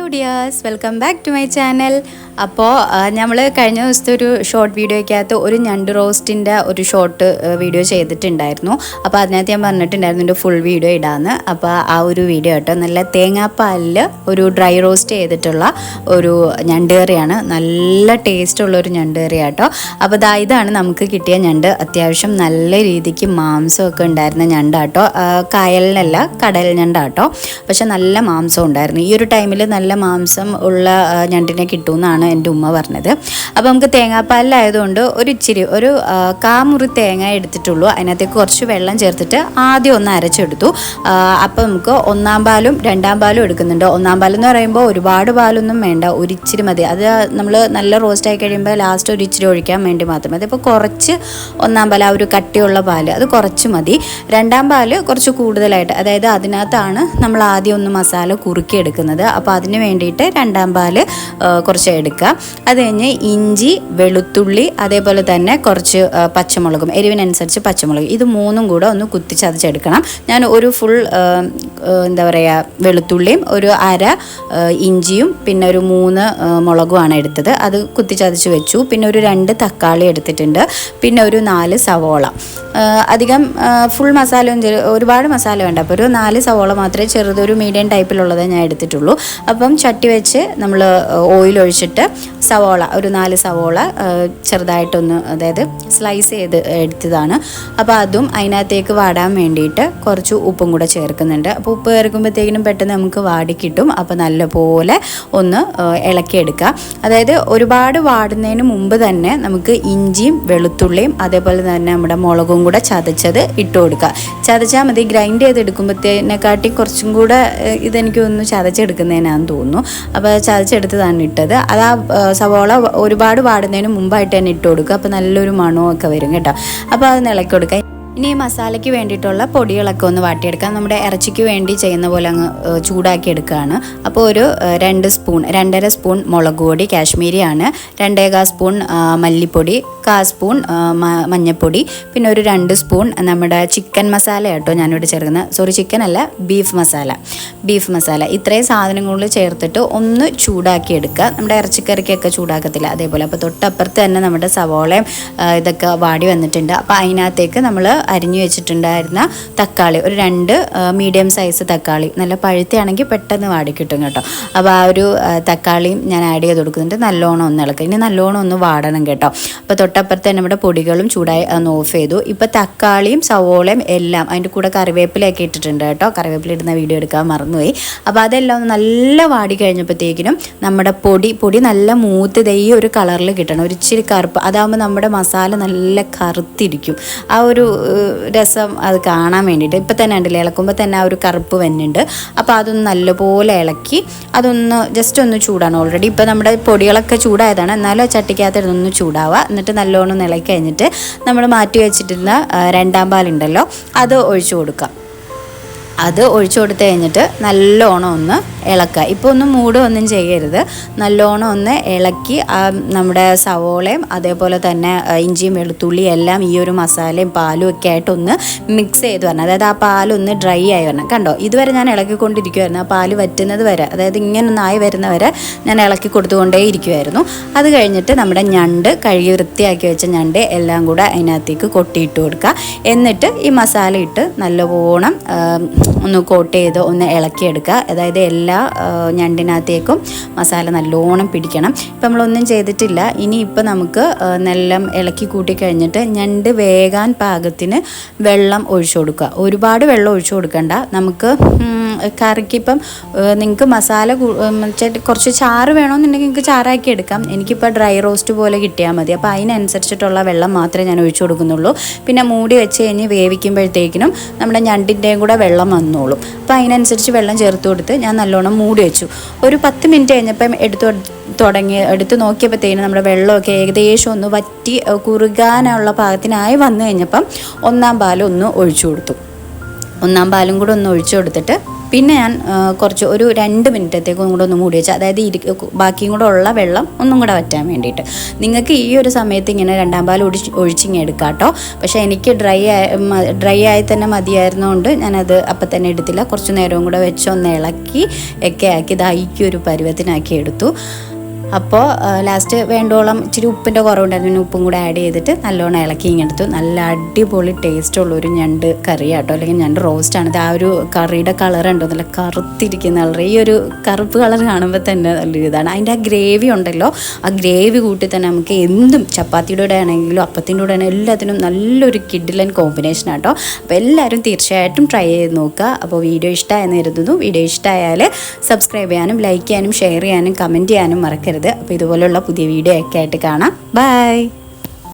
Hello dears welcome back to my channel. അപ്പോൾ നമ്മൾ കഴിഞ്ഞ ദിവസത്തെ ഒരു ഷോർട്ട് വീഡിയോയ്ക്കകത്ത് ഒരു ഞണ്ട് റോസ്റ്റിന്റെ ഒരു ഷോർട്ട് വീഡിയോ ചെയ്തിട്ടുണ്ടായിരുന്നു. അപ്പോൾ അതിനകത്ത് ഞാൻ പറഞ്ഞിട്ടുണ്ടായിരുന്നു ഫുൾ വീഡിയോ ഇടാമെന്ന് അപ്പോൾ ആ ഒരു വീഡിയോ കേട്ടോ. നല്ല തേങ്ങാപ്പാലിൽ ഒരു ഡ്രൈ റോസ്റ്റ് ചെയ്തിട്ടുള്ള ഒരു ഞണ്ട് കറിയാണ്. നല്ല ടേസ്റ്റുള്ള ഒരു ഞണ്ട് കറി കേട്ടോ. അപ്പോൾ ദാ ഇതാണ് നമുക്ക് കിട്ടിയ ഞണ്ട്. അത്യാവശ്യം നല്ല രീതിക്ക് മാംസമൊക്കെ ഉണ്ടായിരുന്ന ഞണ്ടാട്ടോ കായലിനല്ല കടൽ ഞണ്ടാട്ടോ പക്ഷെ നല്ല മാംസം ഉണ്ടായിരുന്നു. ഈ ഒരു ടൈമിൽ നല്ല മാംസം ഉള്ള ഞണ്ടിനെ കിട്ടുമെന്നാണ് എന്റെ ഉമ്മ പറഞ്ഞത്. അപ്പോൾ നമുക്ക് തേങ്ങാപ്പാലിലായതുകൊണ്ട് ഒരു ഇച്ചിരി ഒരു കാമുറി തേങ്ങ എടുത്തിട്ടുള്ളൂ. അതിനകത്തേക്ക് കുറച്ച് വെള്ളം ചേർത്തിട്ട് ആദ്യം ഒന്ന് അരച്ചെടുത്തു. അപ്പോൾ നമുക്ക് ഒന്നാം പാലും രണ്ടാം പാലും എടുക്കുന്നുണ്ട്. ഒന്നാം പാലെന്ന് പറയുമ്പോൾ ഒരുപാട് പാലൊന്നും വേണ്ട ഒരു ഇച്ചിരി മതി. അത് നമ്മൾ നല്ല റോസ്റ്റ് ആയി കഴിയുമ്പോൾ ലാസ്റ്റ് ഒരു ഇച്ചിരി ഒഴിക്കാൻ വേണ്ടി മാത്രം മതി. അപ്പോൾ കുറച്ച് ഒന്നാം പാൽ ആ ഒരു കട്ടിയുള്ള പാൽ അത് കുറച്ച് മതി. രണ്ടാം പാൽ കുറച്ച് കൂടുതലായിട്ട് അതായത് അതിനകത്താണ് നമ്മൾ ആദ്യം ഒന്ന് മസാല കുറുക്കി എടുക്കുന്നത് അപ്പോൾ അതിന് വേണ്ടിയിട്ട് രണ്ടാം പാൽ കുറച്ച് എടുക്കുക. അത് കഴിഞ്ഞ് ഇഞ്ചി വെളുത്തുള്ളി അതേപോലെ തന്നെ കുറച്ച് പച്ചമുളകും എരിവിനനുസരിച്ച് പച്ചമുളക്. ഇത് മൂന്നും കൂടെ ഒന്ന് കുത്തി ചതച്ചെടുക്കണം ഞാൻ ഒരു ഫുൾ എന്താ പറയുക വെളുത്തുള്ളിയും ഒരു അര ഇഞ്ചിയും പിന്നെ ഒരു മൂന്ന് മുളകുമാണ് എടുത്തത്. അത് കുത്തി ചതച്ച് വെച്ചു. പിന്നെ ഒരു രണ്ട് തക്കാളി എടുത്തിട്ടുണ്ട്. പിന്നെ ഒരു നാല് സവോള. അധികം ഫുൾ മസാല ഒന്നും ഒരുപാട് മസാല വേണ്ട. അപ്പോൾ ഒരു നാല് സവോള മാത്രമേ ചെറുതൊരു മീഡിയം ടൈപ്പിലുള്ളതേ ഞാൻ എടുത്തിട്ടുള്ളൂ. അപ്പം ചട്ടി വെച്ച് നമ്മൾ ഓയിൽ ഒഴിച്ചിട്ട് സവോള ഒരു നാല് സവോള ചെറുതായിട്ടൊന്ന് അതായത് സ്ലൈസ് ചെയ്ത് എടുത്തതാണ്. അപ്പോൾ അതും അതിനകത്തേക്ക് വാടാൻ വേണ്ടിയിട്ട് കുറച്ച് ഉപ്പും കൂടെ ചേർക്കുന്നുണ്ട്. അപ്പോൾ ഉപ്പ് ചേർക്കുമ്പോഴത്തേക്കിനും പെട്ടെന്ന് നമുക്ക് വാടി കിട്ടും. അപ്പോൾ നല്ലപോലെ ഒന്ന് ഇളക്കിയെടുക്കുക. അതായത് ഒരുപാട് വാടുന്നതിന് മുമ്പ് തന്നെ നമുക്ക് ഇഞ്ചിയും വെളുത്തുള്ളിയും അതേപോലെ തന്നെ നമ്മുടെ മുളകും കൂടെ ചതച്ചത് ഇട്ട് കൊടുക്കുക. ചതച്ചാൽ മതി. ഗ്രൈൻഡ് ചെയ്തെടുക്കുമ്പോഴത്തേനെക്കാട്ടി കുറച്ചും കൂടെ ഇതെനിക്ക് ഒന്ന് ചതച്ചെടുക്കുന്നതിനാന്ന് തോന്നുന്നു. അപ്പോൾ ചതച്ചെടുത്തതാണ് ഇട്ടത്. അത് ആ സവോള ഒരുപാട് വാടുന്നതിന് മുമ്പായിട്ട് തന്നെ ഇട്ട് കൊടുക്കുക. അപ്പോൾ നല്ലൊരു മണമൊക്കെ വരും കേട്ടോ. അപ്പോൾ അത് ഇളക്കി കൊടുക്കുക. ഇനി ഈ മസാലയ്ക്ക് വേണ്ടിയിട്ടുള്ള പൊടികളൊക്കെ ഒന്ന് വാട്ടിയെടുക്കാം. നമ്മുടെ ഇറച്ചിക്ക് വേണ്ടി ചെയ്യുന്ന പോലെ അങ്ങ് ചൂടാക്കി എടുക്കുകയാണ്. അപ്പോൾ ഒരു രണ്ട് സ്പൂൺ രണ്ടര സ്പൂൺ മുളക് പൊടി കാശ്മീരിയാണ്. രണ്ടേകാൽ സ്പൂൺ മല്ലിപ്പൊടി കാ സ്പൂൺ മഞ്ഞൾപ്പൊടി പിന്നെ ഒരു രണ്ട് സ്പൂൺ നമ്മുടെ ചിക്കൻ മസാല കേട്ടോ ഞാനിവിടെ ചേർക്കുന്നത്. സോറി ചിക്കൻ അല്ല ബീഫ് മസാല. ബീഫ് മസാല. ഇത്രയും സാധനങ്ങളിൽ ചേർത്തിട്ട് ഒന്ന് ചൂടാക്കി എടുക്കുക. നമ്മുടെ ഇറച്ചിക്കറിക്കൊക്കെ ചൂടാക്കത്തില്ല അതേപോലെ. അപ്പോൾ തൊട്ടപ്പുറത്ത് തന്നെ നമ്മുടെ സവോളയും ഇതൊക്കെ വാടി വന്നിട്ടുണ്ട്. അപ്പോൾ അതിനകത്തേക്ക് നമ്മൾ അരിഞ്ഞു വെച്ചിട്ടുണ്ടായിരുന്ന തക്കാളി ഒരു രണ്ട് മീഡിയം സൈസ് തക്കാളി നല്ല പഴുത്തയാണെങ്കിൽ പെട്ടെന്ന് വാടിക്കിട്ടും കേട്ടോ അപ്പോൾ ആ ഒരു തക്കാളിയും ഞാൻ ആഡ് ചെയ്ത് കൊടുക്കുന്നുണ്ട്. നല്ലോണം ഒന്ന് ഇളക്കുക ഇനി നല്ലോണം ഒന്ന് വാടണം കേട്ടോ. അപ്പോൾ തൊട്ടപ്പുറത്ത് തന്നെ നമ്മുടെ പൊടികളും ചൂടായി ഒന്ന് ഓഫ് ചെയ്തു. ഇപ്പോൾ തക്കാളിയും സവോളയും എല്ലാം അതിന്റെ കൂടെ കറിവേപ്പിലയൊക്കെ ഇട്ടിട്ടുണ്ട് കേട്ടോ. കറിവേപ്പില ഇടുന്ന വീഡിയോ എടുക്കാൻ മറന്നുപോയി. അപ്പോൾ അതെല്ലാം നല്ല വാടി കഴിഞ്ഞപ്പോഴത്തേക്കിനും നമ്മുടെ പൊടി പൊടി നല്ല മൂത്ത് ദേ ഒരു കളറിൽ കിട്ടണം. ഒരു ഇച്ചിരി കറുപ്പ്. അതാകുമ്പോൾ നമ്മുടെ മസാല നല്ല കറുത്തിരിക്കും. ആ ഒരു രസം അത് കാണാൻ വേണ്ടിയിട്ട്. ഇപ്പം തന്നെ ഉണ്ടല്ലേ ഇളക്കുമ്പോൾ തന്നെ ആ ഒരു കറുപ്പ് വന്നിട്ടുണ്ട്. അപ്പോൾ അതൊന്ന് നല്ലപോലെ ഇളക്കി അതൊന്ന് ജസ്റ്റ് ഒന്ന് ചൂടാണ് ഓൾറെഡി ഇപ്പോൾ നമ്മുടെ പൊടികളൊക്കെ ചൂടായതാണ്. എന്നാലും ചട്ടിക്കകത്ത് ഇതൊന്ന് ചൂടാവുക. എന്നിട്ട് നല്ലോണം ഇളക്കി കഴിഞ്ഞിട്ട് നമ്മൾ മാറ്റി വെച്ചിട്ടുള്ള രണ്ടാം പാലുണ്ടല്ലോ അത് ഒഴിച്ചു കൊടുക്കുക. അത് ഒഴിച്ചു കൊടുത്തു കഴിഞ്ഞിട്ട് നല്ലോണം ഒന്ന് ഇളക്കുക. ഇപ്പോൾ ഒന്നും മൂടുകയൊന്നും ചെയ്യരുത്. നല്ലോണം ഒന്ന് ഇളക്കി നമ്മുടെ സവോളയും അതേപോലെ തന്നെ ഇഞ്ചിയും വെളുത്തുള്ളിയും എല്ലാം ഈ ഒരു മസാലയും പാലും ഒക്കെ ആയിട്ട് ഒന്ന് മിക്സ് ചെയ്ത് വരണം. അതായത് ആ പാലൊന്ന് ഡ്രൈ ആയി വരണം. കണ്ടോ? ഇതുവരെ ഞാൻ ഇളക്കിക്കൊണ്ടിരിക്കുമായിരുന്നു ആ പാൽ വറ്റുന്നത് വരെ അതായത് ഇങ്ങനൊന്നായി വരുന്നവരെ വരുന്ന വരെ ഞാൻ ഇളക്കി കൊടുത്തുകൊണ്ടേ ഇരിക്കുമായിരുന്നു അത് കഴിഞ്ഞിട്ട് നമ്മുടെ ഞണ്ട് കഴുകി വൃത്തിയാക്കി വെച്ച ഞണ്ട് എല്ലാം കൂടെ അതിനകത്തേക്ക് കൊട്ടിയിട്ട് കൊടുക്കുക. എന്നിട്ട് ഈ മസാല ഇട്ട് നല്ലവണ്ണം ഒന്ന് കോട്ട് ചെയ്ത് ഒന്ന് ഇളക്കിയെടുക്കുക അതായത് എല്ലാ ഞണ്ടിനകത്തേക്കും മസാല നല്ലോണം പിടിക്കണം. ഇപ്പം നമ്മളൊന്നും ചെയ്തിട്ടില്ല. ഇനി ഇപ്പം നമുക്ക് നല്ല ഇളക്കി കൂട്ടി കഴിഞ്ഞിട്ട് ഞണ്ട് വേകാൻ പാകത്തിന് വെള്ളം ഒഴിച്ചു കൊടുക്കുക. ഒരുപാട് വെള്ളം ഒഴിച്ചു കൊടുക്കണ്ട. നമുക്ക് കറിക്കിപ്പം നിങ്ങൾക്ക് മസാല കുറച്ച് ചാറ് വേണമെന്നുണ്ടെങ്കിൽ നിങ്ങൾക്ക് ചാറാക്കി എടുക്കാം. എനിക്കിപ്പോൾ ഡ്രൈ റോസ്റ്റ് പോലെ കിട്ടിയാൽ മതി. അപ്പോൾ അതിനനുസരിച്ചിട്ടുള്ള വെള്ളം മാത്രമേ ഞാൻ ഒഴിച്ചു കൊടുക്കുന്നുള്ളൂ. പിന്നെ മൂടി വെച്ച് കഴിഞ്ഞ് വേവിക്കുമ്പോഴത്തേക്കിനും നമ്മുടെ ഞണ്ടിന്റെയും കൂടെ വെള്ളം വന്നോളും. അപ്പോൾ അതിനനുസരിച്ച് വെള്ളം ചേർത്ത് കൊടുത്ത് ഞാൻ നല്ലോണം മൂടി വെച്ചു. ഒരു പത്ത് മിനിറ്റ് കഴിഞ്ഞപ്പം എടുത്തു തുടങ്ങി എടുത്ത് നോക്കിയപ്പോഴത്തേനും നമ്മുടെ വെള്ളമൊക്കെ ഏകദേശം ഒന്ന് വറ്റി കുറുകാനുള്ള പാകത്തിനായി വന്നു കഴിഞ്ഞപ്പം ഒന്നാം പാൽ ഒന്ന് ഒഴിച്ചു കൊടുത്തു. ഒന്നാം പാലും കൂടെ ഒന്ന് ഒഴിച്ചു കൊടുത്തിട്ട് പിന്നെ ഞാൻ കുറച്ച് ഒരു രണ്ട് മിനിറ്റത്തേക്കും കൂടെ ഒന്ന് മൂടി വെച്ചാൽ അതായത് ഇരി ബാക്കിയും കൂടെ ഉള്ള വെള്ളം ഒന്നും കൂടെ വറ്റാൻ വേണ്ടിയിട്ട്. നിങ്ങൾക്ക് ഈ ഒരു സമയത്ത് ഇങ്ങനെ രണ്ടാം പാൽ ഒഴിച്ച് ഒഴിച്ചിങ്ങനെ എടുക്കാം കേട്ടോ പക്ഷേ എനിക്ക് ഡ്രൈ ആയി ഡ്രൈ ആയി തന്നെ മതിയായിരുന്നതുകൊണ്ട് ഞാനത് അപ്പം തന്നെ എടുത്തില്ല. കുറച്ച് നേരവും കൂടെ വെച്ച് ഒന്ന് ഇളക്കി ഒക്കെ ആക്കി ഇതായിക്കൊരു പരുവത്തിനാക്കി എടുത്തു. അപ്പോൾ ലാസ്റ്റ് വേണ്ടോളം ഇച്ചിരി ഉപ്പിന്റെ കുറവുണ്ടായിരുന്നു. ഉപ്പും കൂടെ ആഡ് ചെയ്തിട്ട് നല്ലോണം ഇളക്കി ഇങ്ങെടുത്തു നല്ല അടിപൊളി ടേസ്റ്റുള്ള ഒരു ഞണ്ട് കറി ആട്ടോ അല്ലെങ്കിൽ ഞണ്ട് ഇത് ആ ഒരു കറിയുടെ കളർ ഉണ്ടോ നല്ല കറുത്തിരിക്കുന്ന കളർ ഈ ഒരു കറുപ്പ് കളർ കാണുമ്പോൾ തന്നെ നല്ലൊരു ഇതാണ്. അതിന്റെ ആ ഗ്രേവി ഉണ്ടല്ലോ ആ ഗ്രേവി കൂട്ടി തന്നെ നമുക്ക് എന്തും ചപ്പാത്തിയുടെ കൂടെ ആണെങ്കിലും അപ്പത്തിന്റെ കൂടെ ആണെങ്കിലും എല്ലാത്തിനും നല്ലൊരു കിഡിലൻ കോമ്പിനേഷൻ ആട്ടോ. അപ്പോൾ എല്ലാവരും തീർച്ചയായിട്ടും ട്രൈ ചെയ്ത് നോക്കുക. അപ്പോൾ വീഡിയോ ഇഷ്ടമായെന്ന് കരുതുന്നു. വീഡിയോ ഇഷ്ടമായാൽ സബ്സ്ക്രൈബ് ചെയ്യാനും ലൈക്ക് ചെയ്യാനും ഷെയർ ചെയ്യാനും കമന്റ് ചെയ്യാനും മറക്കരുത്. അപ്പോൾ ഇതുപോലുള്ള പുതിയ വീഡിയോ ഒക്കെ ആയിട്ട് കാണാം. ബൈ